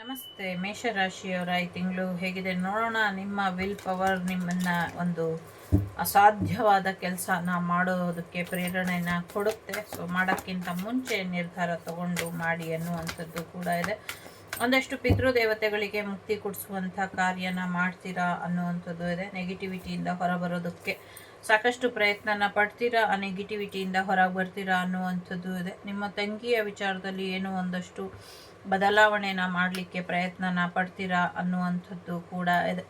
ನಮಸ್ತೆ. ಮೇಷರಾಶಿಯವರ, ಈ ತಿಂಗಳು ಹೇಗಿದೆ? ನೋಡೋಣ. ನಿಮ್ಮ ವಿಲ್ ಪವರ್ ನಿಮ್ಮನ್ನ ಒಂದು ಅಸಾಧ್ಯವಾದ ಕೆಲಸನ ಮಾಡೋದಕ್ಕೆ ಪ್ರೇರಣೆಯನ್ನು ಕೊಡುತ್ತೆ. ಸೊ ಮಾಡೋಕ್ಕಿಂತ ಮುಂಚೆ ನಿರ್ಧಾರ ತಗೊಂಡು ಮಾಡಿ ಅನ್ನುವಂಥದ್ದು ಕೂಡ ಇದೆ. ಒಂದಷ್ಟು ಪಿತೃದೇವತೆಗಳಿಗೆ ಮುಕ್ತಿ ಕೊಡಿಸುವಂಥ ಕಾರ್ಯನ ಮಾಡ್ತೀರಾ ಅನ್ನುವಂಥದ್ದು ಇದೆ. ನೆಗೆಟಿವಿಟಿಯಿಂದ ಹೊರಬರೋದಕ್ಕೆ ಸಾಕಷ್ಟು ಪ್ರಯತ್ನನ ಪಡ್ತೀರಾ? ಆ ನೆಗೆಟಿವಿಟಿಯಿಂದ ಹೊರಗೆ ಬರ್ತೀರಾ ಅನ್ನುವಂಥದ್ದು ಇದೆ. ನಿಮ್ಮ ತಂಗಿಯ ವಿಚಾರದಲ್ಲಿ ಏನೋ ಒಂದಷ್ಟು ಬದಲಾವಣೆನ ಮಾಡಲಿಕ್ಕೆ ಪ್ರಯತ್ನನ ಪಡ್ತೀರಾ ಅನ್ನುವಂಥದ್ದು ಕೂಡ ಇದೆ.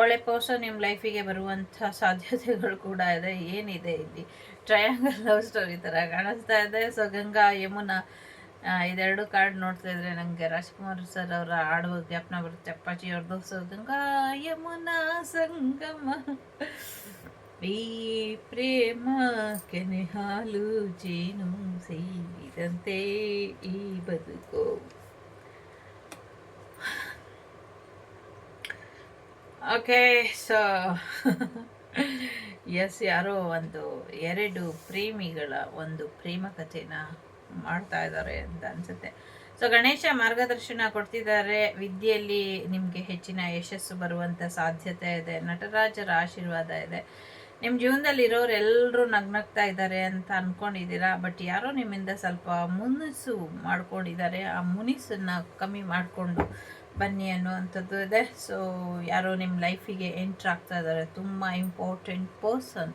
ಒಳ್ಳೆ ಪರ್ಸನ್ ನಿಮ್ಮ ಲೈಫಿಗೆ ಬರುವಂಥ ಸಾಧ್ಯತೆಗಳು ಕೂಡ ಇದೆ. ಏನಿದೆ ಇಲ್ಲಿ? ಟ್ರಯಾಂಗಲ್ ಲವ್ ಸ್ಟೋರಿ ಥರ ಕಾಣಿಸ್ತಾ ಇದೆ. ಸೊ ಗಂಗಾ, ಯಮುನಾ ಇದೆರಡು ಕಾರ್ಡ್ ನೋಡ್ತಾ ಇದ್ರೆ ನನಗೆ ರಾಜ್ಕುಮಾರ್ ಸರ್ ಅವರ ಆಡುವ ಜ್ಞಾಪನ ಬರುತ್ತೆ. ಅಪ್ಪಾಜಿ ಅವ್ರದ್ದು ಸೊ ಗಂಗಾ, ಯಮುನಾ, ಸಂಗಮ, ಈ ಪ್ರೇಮ, ಕೆನೆ ಹಾಲು, ಜೇನು, ಸೇರಿದಂತೆ ಈ ಬದುಕು. ಓಕೆ ಸೊ ಎಸ್ ಯಾರೋ ಒಂದು ಎರಡು ಪ್ರೇಮಿಗಳ ಒಂದು ಪ್ರೇಮ ಕಥೆನ ಮಾಡ್ತಾ ಇದ್ದಾರೆ ಅಂತ ಅನ್ಸುತ್ತೆ. ಸೊ ಗಣೇಶ ಮಾರ್ಗದರ್ಶನ ಕೊಡ್ತಿದ್ದಾರೆ. ವಿದ್ಯೆಯಲ್ಲಿ ನಿಮಗೆ ಹೆಚ್ಚಿನ ಯಶಸ್ಸು ಬರುವಂಥ ಸಾಧ್ಯತೆ ಇದೆ. ನಟರಾಜರ ಆಶೀರ್ವಾದ ಇದೆ. ನಿಮ್ಮ ಜೀವನದಲ್ಲಿ ಇರೋರು ಎಲ್ಲರೂ ನಗ್ನಗ್ತಾ ಇದ್ದಾರೆ ಅಂತ ಅಂದ್ಕೊಂಡಿದ್ದೀರಾ ಬಟ್ ಯಾರೋ ನಿಮ್ಮಿಂದ ಸ್ವಲ್ಪ ಮುನಿಸು ಮಾಡ್ಕೊಂಡಿದ್ದಾರೆ. ಆ ಮುನಿಸನ್ನು ಕಮ್ಮಿ ಮಾಡಿಕೊಂಡು ಬನ್ನಿ ಅನ್ನುವಂಥದ್ದು ಇದೆ. ಸೊ ಯಾರೋ ನಿಮ್ಮ ಲೈಫಿಗೆ ಎಂಟ್ರ್ ಆಗ್ತಾ ಇದ್ದಾರೆ. ತುಂಬ ಇಂಪಾರ್ಟೆಂಟ್ ಪರ್ಸನ್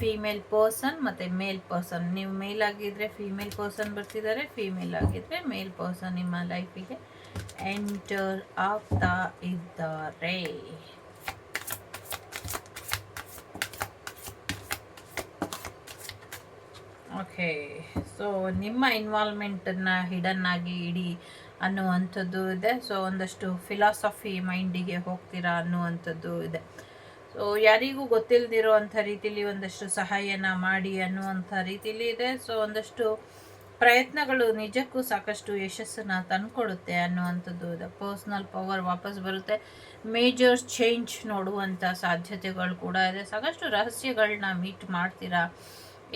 ಫೀಮೇಲ್ ಪರ್ಸನ್ ಮತ್ತು ಮೇಲ್ ಪರ್ಸನ್ ನೀವು ಮೇಲ್ ಆಗಿದ್ದರೆ ಫೀಮೇಲ್ ಪರ್ಸನ್ ಬರ್ತಿದ್ದಾರೆ ಫೀಮೇಲ್ ಆಗಿದ್ದರೆ ಮೇಲ್ ಪರ್ಸನ್ ನಿಮ್ಮ ಲೈಫಿಗೆ ಎಂಟರ್ ಆಗ್ತಾ ಇದ್ದಾರೆ. ಓಕೆ ಸೊ ನಿಮ್ಮ ಇನ್ವಾಲ್ವ್ಮೆಂಟನ್ನು ಹಿಡನ್ ಆಗಿ ಇಡಿ. ಅನ್ನುವಂಥದ್ದು ಇದೆ. ಸೊ ಒಂದಷ್ಟು ಫಿಲಾಸಫಿ ಮೈಂಡಿಗೆ ಹೋಗ್ತೀರಾ ಅನ್ನುವಂಥದ್ದು ಇದೆ. ಸೊ ಯಾರಿಗೂ ಗೊತ್ತಿಲ್ಲದಿರುವಂಥ ರೀತಿಲಿ ಒಂದಷ್ಟು ಸಹಾಯನ ಮಾಡಿ ಅನ್ನುವಂಥ ರೀತಿಲಿ ಇದೆ. ಸೊ ಒಂದಷ್ಟು ಪ್ರಯತ್ನಗಳು ನಿಜಕ್ಕೂ ಸಾಕಷ್ಟು ಯಶಸ್ಸನ್ನು ತಂದುಕೊಡುತ್ತೆ ಅನ್ನುವಂಥದ್ದು ಇದೆ. ಪರ್ಸ್ನಲ್ ಪವರ್ ವಾಪಸ್ ಬರುತ್ತೆ. ಮೇಜರ್ ಚೇಂಜ್ ನೋಡುವಂಥ ಸಾಧ್ಯತೆಗಳು ಕೂಡ ಇದೆ. ಸಾಕಷ್ಟು ರಹಸ್ಯಗಳನ್ನ ಮೀಟ್ ಮಾಡ್ತೀರಾ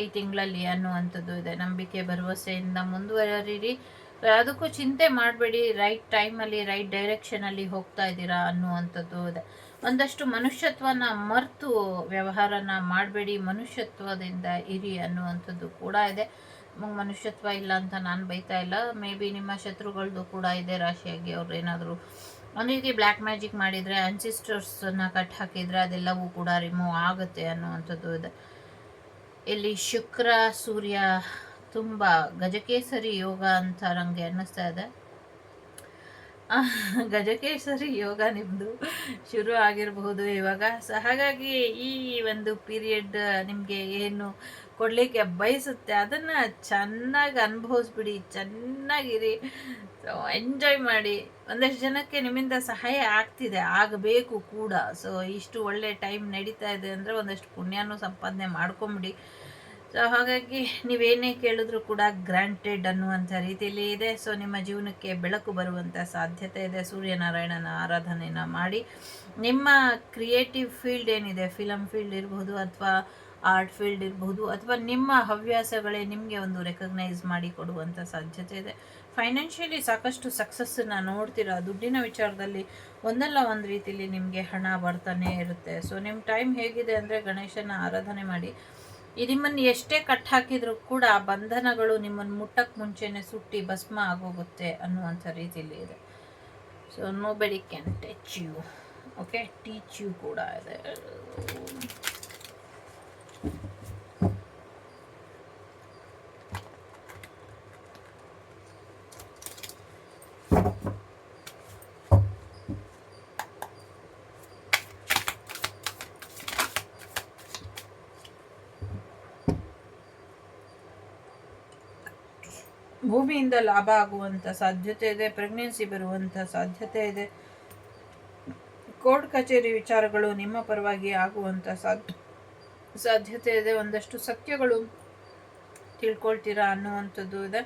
ಈ ತಿಂಗಳಲ್ಲಿ ಅನ್ನುವಂಥದ್ದು ಇದೆ. ನಂಬಿಕೆ, ಭರವಸೆಯಿಂದ ಮುಂದುವರಿರಿ ಯಾವುದಕ್ಕೂ ಚಿಂತೆ ಮಾಡಬೇಡಿ ರೈಟ್ ಟೈಮಲ್ಲಿ ರೈಟ್ ಡೈರೆಕ್ಷನಲ್ಲಿ ಹೋಗ್ತಾ ಇದ್ದೀರಾ ಅನ್ನುವಂಥದ್ದು ಇದೆ. ಒಂದಷ್ಟು ಮನುಷ್ಯತ್ವನ ಮರೆತು ವ್ಯವಹಾರನ ಮಾಡಬೇಡಿ, ಮನುಷ್ಯತ್ವದಿಂದ ಇರಿ ಅನ್ನುವಂಥದ್ದು ಕೂಡ ಇದೆ. ಮನುಷ್ಯತ್ವ ಇಲ್ಲ ಅಂತ ನಾನು ಬೈತಾ ಇಲ್ಲ. ಮೇ ಬಿ ನಿಮ್ಮ ಶತ್ರುಗಳದ್ದು ಕೂಡ ಇದೆ ರಾಶಿಯಾಗಿ ಅವ್ರು ಏನಾದರೂ ರೀತಿ ಬ್ಲ್ಯಾಕ್ ಮ್ಯಾಜಿಕ್ ಮಾಡಿದರೆ ಅನ್ಸಿಸ್ಟರ್ಸನ್ನ ಕಟ್ ಹಾಕಿದರೆ ಅದೆಲ್ಲವೂ ಕೂಡ ರಿಮೂವ್ ಆಗುತ್ತೆ ಅನ್ನುವಂಥದ್ದು ಇದೆ. ಇಲ್ಲಿ ಶುಕ್ರ, ಸೂರ್ಯ ತುಂಬ ಗಜಕೇಸರಿ ಯೋಗ ಅಂತ ನನಗೆ ಅನ್ನಿಸ್ತಾ ಇದೆ. ಗಜಕೇಸರಿ ಯೋಗ ನಿಮ್ಮದು ಶುರು ಆಗಿರಬಹುದು ಇವಾಗ. ಸೊ, ಹಾಗಾಗಿ ಈ ಒಂದು ಪೀರಿಯಡ್ ನಿಮಗೆ ಏನು ಕೊಡಲಿಕ್ಕೆ ಬಯಸುತ್ತೆ ಅದನ್ನು ಚೆನ್ನಾಗಿ ಅನುಭವಿಸ್ಬಿಡಿ, ಚೆನ್ನಾಗಿರಿ. ಎಂಜಾಯ್ ಮಾಡಿ. ಒಂದಷ್ಟು ಜನಕ್ಕೆ ನಿಮ್ಮಿಂದ ಸಹಾಯ ಆಗ್ತಿದೆ, ಆಗಬೇಕು ಕೂಡ. ಸೊ ಇಷ್ಟು ಒಳ್ಳೆ ಟೈಮ್ ನಡೀತಾ ಇದೆ ಅಂದರೆ ಒಂದಷ್ಟು ಪುಣ್ಯನೂ ಸಂಪಾದನೆ ಮಾಡ್ಕೊಂಬಿಡಿ. ಸೊ ಹಾಗಾಗಿ ನೀವೇನೇ ಕೇಳಿದ್ರು ಕೂಡ ಗ್ರ್ಯಾಂಟೆಡ್ ಅನ್ನುವಂಥ ರೀತಿಯಲ್ಲಿ ಇದೆ. ಸೊ ನಿಮ್ಮ ಜೀವನಕ್ಕೆ ಬೆಳಕು ಬರುವಂಥ ಸಾಧ್ಯತೆ ಇದೆ. ಸೂರ್ಯನಾರಾಯಣನ ಆರಾಧನೆನ ಮಾಡಿ ನಿಮ್ಮ ಕ್ರಿಯೇಟಿವ್ ಫೀಲ್ಡ್ ಏನಿದೆ ಫಿಲಮ್ ಫೀಲ್ಡ್ ಇರಬಹುದು ಅಥವಾ ಆರ್ಟ್ ಫೀಲ್ಡ್ ಇರಬಹುದು ಅಥವಾ ನಿಮ್ಮ ಹವ್ಯಾಸಗಳೇ ನಿಮಗೆ ಒಂದು ರೆಕಗ್ನೈಸ್ ಮಾಡಿ ಕೊಡುವಂಥ ಸಾಧ್ಯತೆ ಇದೆ. ಫೈನಾನ್ಷಿಯಲಿ ಸಾಕಷ್ಟು ಸಕ್ಸಸ್ಸನ್ನು ನೋಡ್ತೀರಾ? ದುಡ್ಡಿನ ವಿಚಾರದಲ್ಲಿ ಒಂದಲ್ಲ ಒಂದು ರೀತಿಯಲ್ಲಿ ನಿಮಗೆ ಹಣ ಬರ್ತಾನೆ ಇರುತ್ತೆ. ಸೊ ನಿಮ್ಮ ಟೈಮ್ ಹೇಗಿದೆ ಅಂದರೆ ಗಣೇಶನ ಆರಾಧನೆ ಮಾಡಿ ನಿಮ್ಮನ್ನು ಎಷ್ಟೇ ಕಟ್ ಹಾಕಿದರೂ ಕೂಡ ಬಂಧನಗಳು ನಿಮ್ಮನ್ನು ಮುಟ್ಟಕ್ಕೆ ಮುಂಚೆನೆ ಸುಟ್ಟಿ ಭಸ್ಮ ಆಗೋಗುತ್ತೆ ಅನ್ನುವಂಥ ರೀತಿಯಲ್ಲಿ ಇದೆ. So nobody can touch you okay teach you ಕೂಡ ಇದೆ. ಭೂಮಿಯಿಂದ ಲಾಭ ಆಗುವಂಥ ಸಾಧ್ಯತೆ ಇದೆ ಪ್ರೆಗ್ನೆನ್ಸಿ ಬರುವಂಥ ಸಾಧ್ಯತೆ ಇದೆ. ಕೋರ್ಟ್ ಕಚೇರಿ ವಿಚಾರಗಳು ನಿಮ್ಮ ಪರವಾಗಿ ಆಗುವಂಥ ಸಾಧ್ಯ ಸಾಧ್ಯತೆ ಇದೆ. ಒಂದಷ್ಟು ಸತ್ಯಗಳು ತಿಳ್ಕೊಳ್ತೀರಾ ಅನ್ನುವಂಥದ್ದು ಇದೆ.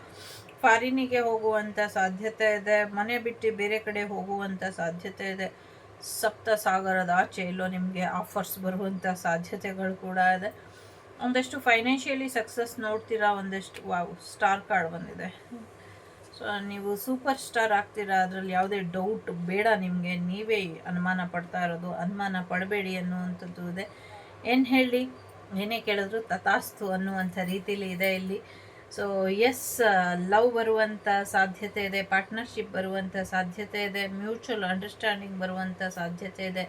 ಫಾರಿನಿಗೆ ಹೋಗುವಂಥ ಸಾಧ್ಯತೆ ಇದೆ. ಮನೆ ಬಿಟ್ಟು ಬೇರೆ ಕಡೆ ಹೋಗುವಂಥ ಸಾಧ್ಯತೆ ಇದೆ. ಸಪ್ತ ಸಾಗರದ ಆಚೆ ಎಲ್ಲೋ ನಿಮಗೆ ಆಫರ್ಸ್ ಬರುವಂಥ ಸಾಧ್ಯತೆಗಳು ಕೂಡ ಇದೆ. ಒಂದಷ್ಟು ಫೈನಾನ್ಷಿಯಲಿ ಸಕ್ಸಸ್ ನೋಡ್ತೀರಾ, ಒಂದಷ್ಟು ವಾವ್ ಸ್ಟಾರ್ ಕಾರ್ಡ್ ಬಂದಿದೆ. ಸೊ ನೀವು ಸೂಪರ್ ಸ್ಟಾರ್ ಆಗ್ತೀರಾ, ಅದರಲ್ಲಿ ಯಾವುದೇ ಡೌಟ್ ಬೇಡ ನಿಮಗೆ, ನೀವೇ ಅನುಮಾನ ಪಡ್ತಾ ಇರೋದು, ಅನುಮಾನ ಪಡಬೇಡಿ ಅನ್ನುವಂಥದ್ದು ಇದೆ. ಏನು ಹೇಳಿ, ಏನೇ ಕೇಳಿದ್ರು ತಥಾಸ್ತು ಅನ್ನುವಂಥ ರೀತಿಯಲ್ಲಿ ಇದೆ ಇಲ್ಲಿ. ಸೊ ಎಸ್ ಲವ್ ಬರುವಂಥ ಸಾಧ್ಯತೆ ಇದೆ ಪಾರ್ಟ್ನರ್ಶಿಪ್ ಬರುವಂಥ ಸಾಧ್ಯತೆ ಇದೆ ಮ್ಯೂಚುವಲ್ ಅಂಡರ್ಸ್ಟ್ಯಾಂಡಿಂಗ್ ಬರುವಂಥ ಸಾಧ್ಯತೆ ಇದೆ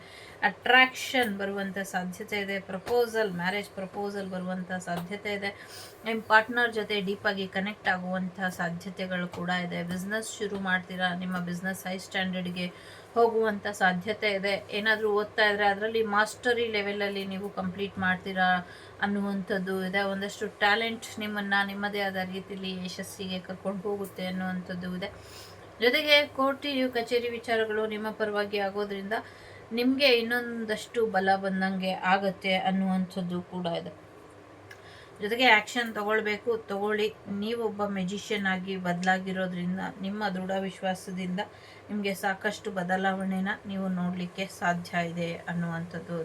ಅಟ್ರಾಕ್ಷನ್ ಬರುವಂಥ ಸಾಧ್ಯತೆ ಇದೆ ಪ್ರಪೋಸಲ್ ಮ್ಯಾರೇಜ್ ಪ್ರಪೋಸಲ್ ಬರುವಂಥ ಸಾಧ್ಯತೆ ಇದೆ. ನಿಮ್ಮ ಪಾರ್ಟ್ನರ್ ಜೊತೆ ಡೀಪಾಗಿ ಕನೆಕ್ಟ್ ಆಗುವಂಥ ಸಾಧ್ಯತೆಗಳು ಕೂಡ ಇದೆ. ಬಿಸ್ನೆಸ್ ಶುರು ಮಾಡ್ತೀರಾ, ನಿಮ್ಮ ಬಿಸ್ನೆಸ್ ಹೈ ಸ್ಟ್ಯಾಂಡರ್ಡ್ಗೆ ಹೋಗುವಂಥ ಸಾಧ್ಯತೆ ಇದೆ. ಏನಾದರೂ ಓದ್ತಾ ಇದ್ರೆ ಅದರಲ್ಲಿ ಮಾಸ್ಟರಿ ಲೆವೆಲಲ್ಲಿ ನೀವು ಕಂಪ್ಲೀಟ್ ಮಾಡ್ತೀರಾ ಅನ್ನುವಂಥದ್ದು ಇದೆ. ಒಂದಷ್ಟು ಟ್ಯಾಲೆಂಟ್ ನಿಮ್ಮನ್ನು ನಿಮ್ಮದೇ ಆದ ರೀತಿಯಲ್ಲಿ ಯಶಸ್ಸಿಗೆ ಕರ್ಕೊಂಡು ಹೋಗುತ್ತೆ ಅನ್ನುವಂಥದ್ದು ಇದೆ. ಜೊತೆಗೆ ಕೋರ್ಟಿ ಕಚೇರಿ ವಿಚಾರಗಳು ನಿಮ್ಮ ಪರವಾಗಿ ಆಗೋದ್ರಿಂದ ನಿಮಗೆ ಇನ್ನೊಂದಷ್ಟು ಬಲ ಬಂದಂಗೆ ಆಗತ್ತೆ ಅನ್ನುವಂಥದ್ದು ಕೂಡ ಇದೆ. ಜೊತೆಗೆ ಆ್ಯಕ್ಷನ್ ತಗೊಳ್ಬೇಕು, ತಗೊಳ್ಳಿ. ನೀವೊಬ್ಬ ಮೆಜಿಷಿಯನ್ ಆಗಿ ಬದಲಾಗಿರೋದ್ರಿಂದ, ನಿಮ್ಮ ದೃಢ ವಿಶ್ವಾಸದಿಂದ ನಿಮಗೆ ಸಾಕಷ್ಟು ಬದಲಾವಣೆನ ನೀವು ನೋಡಲಿಕ್ಕೆ ಸಾಧ್ಯ ಇದೆ ಅನ್ನುವಂಥದ್ದು.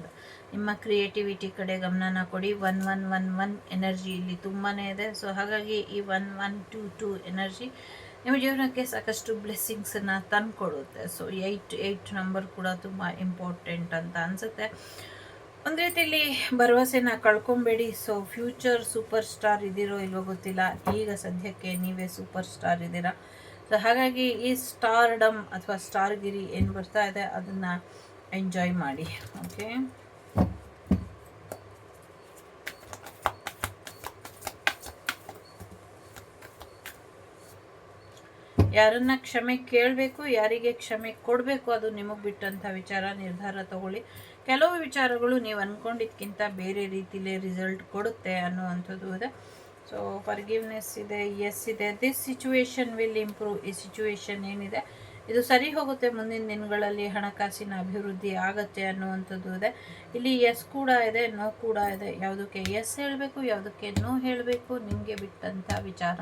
ನಿಮ್ಮ ಕ್ರಿಯೇಟಿವಿಟಿ ಕಡೆ ಗಮನನ ಕೊಡಿ. One one one one energy ಇಲ್ಲಿ ತುಂಬಾ ಇದೆ. ಸೊ ಹಾಗಾಗಿ ಈ one one two two energy ನಿಮ್ಮ ಜೀವನಕ್ಕೆ ಸಾಕಷ್ಟು ಬ್ಲೆಸ್ಸಿಂಗ್ಸನ್ನು ತಂದುಕೊಡುತ್ತೆ. ಸೊ ಏಯ್ಟ್ ಏಯ್ಟ್ ನಂಬರ್ ಕೂಡ ತುಂಬ ಇಂಪಾರ್ಟೆಂಟ್ ಅಂತ ಅನಿಸುತ್ತೆ. ಒಂದು ರೀತಿಯಲ್ಲಿ ಭರವಸೆನ ಕಳ್ಕೊಬೇಡಿ. ಸೊ ಫ್ಯೂಚರ್ ಸೂಪರ್ ಸ್ಟಾರ್ ಇದಿರೋ ಇಲ್ವೋ ಗೊತ್ತಿಲ್ಲ. ಈಗ ಸದ್ಯಕ್ಕೆ ನೀವೇ ಸೂಪರ್ ಸ್ಟಾರ್ ಇದ್ದೀರಾ. ಸೊ ಹಾಗಾಗಿ ಈ ಸ್ಟಾರ್ಡಮ್ ಅಥವಾ ಸ್ಟಾರ್ಗಿರಿ ಏನು ಬರ್ತಾ ಇದೆ ಅದನ್ನು ಎಂಜಾಯ್ ಮಾಡಿ. ಓಕೆ ಯಾರನ್ನ ಕ್ಷಮೆ ಕೇಳಬೇಕು, ಯಾರಿಗೆ ಕ್ಷಮೆ ಕೊಡಬೇಕು ಅದು ನಿಮಗೆ ಬಿಟ್ಟಂಥ ವಿಚಾರ ನಿರ್ಧಾರ ತಗೊಳ್ಳಿ. ಕೆಲವು ವಿಚಾರಗಳು ನೀವು ಅಂದ್ಕೊಂಡಿದ್ಕಿಂತ ಬೇರೆ ರೀತಿಲೇ ರಿಸಲ್ಟ್ ಕೊಡುತ್ತೆ ಅನ್ನುವಂಥದ್ದು ಇದೆ. ಸೊ ಫರ್ಗಿವ್ನೆಸ್ ಇದೆ ಎಸ್ ಇದೆ. ದಿಸ್ ಸಿಚುವೇಶನ್ ವಿಲ್ ಇಂಪ್ರೂವ್ ಈ ಸಿಚುವೇಶನ್ ಏನಿದೆ, ಇದು ಸರಿ ಹೋಗುತ್ತೆ, ಮುಂದಿನ ದಿನಗಳಲ್ಲಿ ಹಣಕಾಸಿನ ಅಭಿವೃದ್ಧಿ ಆಗುತ್ತೆ ಅನ್ನುವಂಥದ್ದು ಇದೆ. ಇಲ್ಲಿ ಎಸ್ ಕೂಡ ಇದೆ ನೋ ಕೂಡ ಇದೆ. ಯಾವುದಕ್ಕೆ ಎಸ್ ಹೇಳಬೇಕು, ಯಾವುದಕ್ಕೆ ನೋ ಹೇಳಬೇಕು, ನಿಮಗೆ ಬಿಟ್ಟಂಥ ವಿಚಾರ.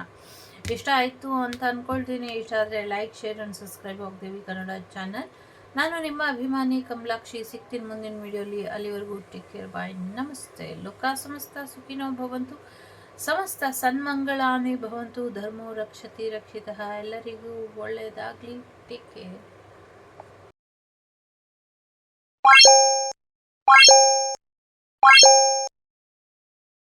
ಇಷ್ಟ ಆಯಿತು ಅಂತ ಅಂದ್ಕೊಳ್ತೀನಿ ಇಷ್ಟ ಆದರೆ ಲೈಕ್ ಶೇರ್ ಆ್ಯಂಡ್ ಸಬ್ಸ್ಕ್ರೈಬ್ ಹೋಗ್ತೀವಿ ಕನ್ನಡ ಚಾನಲ್ ನಾನು ನಿಮ್ಮ ಅಭಿಮಾನಿ ಕಮಲಾಕ್ಷಿ ಸಿಗ್ತೀನಿ ಮುಂದಿನ ವಿಡಿಯೋಲಿ ಅಲ್ಲಿವರೆಗೂ ಟೇಕ್ ಕೇರ್ ಬಾಯ್ ನಮಸ್ತೆ. ಲೋಕ ಸಮಸ್ತ ಸುಖಿನೋ ಭವಂತು. ಸಮಸ್ತ ಸನ್ಮಂಗಳಾನೇ ಭವಂತು. ಧರ್ಮೋ ರಕ್ಷತಿ ರಕ್ಷಿತ. ಎಲ್ಲರಿಗೂ ಒಳ್ಳೆಯದಾಗಲಿ ಟೇಕ್ ಕೇರ್